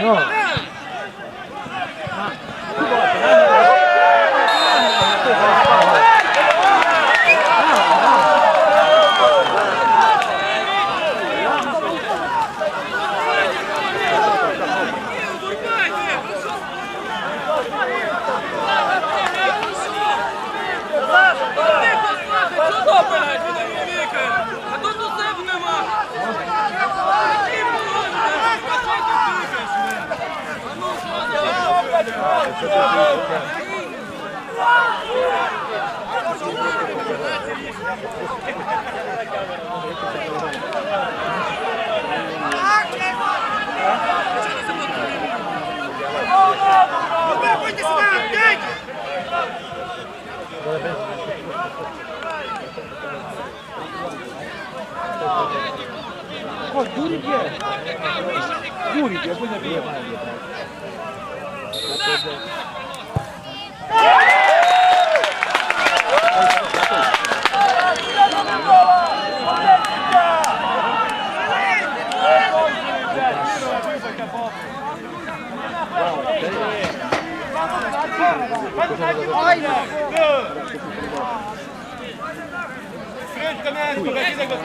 А Дурик я. Дурик я, понял, я. Стрелять в камень, погоди, так вот,